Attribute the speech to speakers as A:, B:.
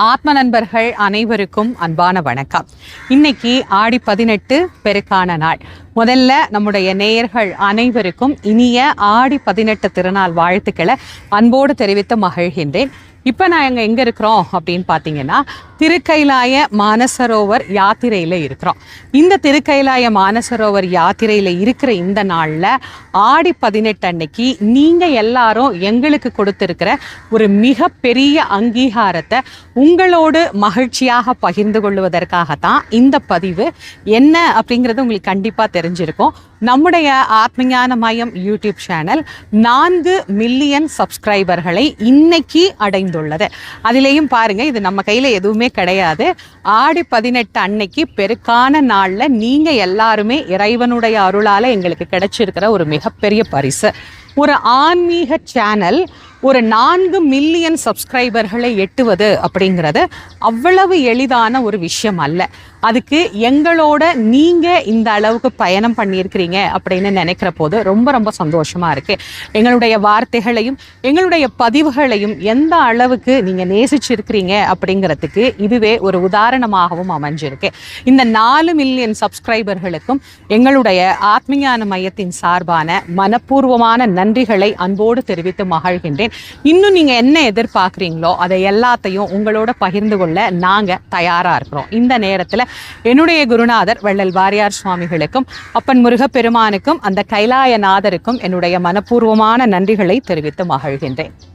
A: ஆத்ம நண்பர்கள் அனைவருக்கும் அன்பான வணக்கம். இன்னைக்கு ஆடி பதினெட்டு பெருக்கான நாள். முதல்ல நம்முடைய நேயர்கள் அனைவருக்கும் இனிய ஆடி பதினெட்டு திருநாள் வாழ்த்துக்களை அன்போடு தெரிவித்து மகிழ்கின்றேன். இப்போ நான் எங்க எங்கே இருக்கிறோம் அப்படின்னு பார்த்தீங்கன்னா திருக்கைலாய மானசரோவர் யாத்திரையில் இருக்கிறோம். இந்த திருக்கைலாய மானசரோவர் யாத்திரையில் இருக்கிற இந்த நாளில் ஆடி பதினெட்டு அன்னைக்கு நீங்கள் எல்லாரும் எங்களுக்கு கொடுத்துருக்கிற ஒரு மிகப்பெரிய அங்கீகாரத்தை உங்களோடு மகிழ்ச்சியாக பகிர்ந்து கொள்வதற்காகத்தான் இந்த பதிவு. என்ன அப்படிங்கிறது உங்களுக்கு கண்டிப்பாக தெரிஞ்சிருக்கும். நம்முடைய ஆத்மஞான மயம் யூடியூப் சேனல் நான்கு மில்லியன் சப்ஸ்கிரைபர்களை இன்னைக்கு அமைந்துள்ளது அதிலேயும் பாருங்க இது நம்ம கையில எதுவுமே கிடையாது. ஆடி பதினெட்டு அன்னைக்கு பெருக்கான நாள்ல நீங்க எல்லாருமே இறைவனுடைய அருளால எங்களுக்கு கிடைச்சிருக்கிற ஒரு மிகப்பெரிய பரிசு. ஒரு ஆன்மீக சேனல் ஒரு நான்கு மில்லியன் சப்ஸ்கிரைபர்களை எட்டுவது அப்படிங்கிறது அவ்வளவு எளிதான ஒரு விஷயம் அல்ல. அதுக்கு எங்களோட நீங்கள் இந்த அளவுக்கு பயணம் பண்ணியிருக்கிறீங்க அப்படின்னு நினைக்கிற போது ரொம்ப ரொம்ப சந்தோஷமாக இருக்குது எங்களுடைய வார்த்தைகளையும் எங்களுடைய பதிவுகளையும் எந்த அளவுக்கு நீங்கள் நேசிச்சிருக்கிறீங்க அப்படிங்கிறதுக்கு இதுவே ஒரு உதாரணமாகவும் அமைஞ்சிருக்கு. இந்த நாலு மில்லியன் சப்ஸ்கிரைபர்களுக்கும் எங்களுடைய ஆத்மஞான மையத்தின் சார்பான மனப்பூர்வமான நன்றிகளை அன்போடு தெரிவித்து மகிழ்கின்றேன். இன்னும் நீங்க என்ன எதிர்பார்க்குறீங்களோ அதை எல்லாத்தையும் உங்களோட பகிர்ந்து கொள்ள நாங்க தயாரா இருக்கிறோம். இந்த நேரத்துல என்னுடைய குருநாதர் வள்ளல் வாரியார் சுவாமிகளுக்கும் அப்பன் முருகப்பெருமானுக்கும் அந்த கைலாயநாதருக்கும் என்னுடைய மனப்பூர்வமான நன்றிகளை தெரிவித்து மகிழ்கின்றேன்.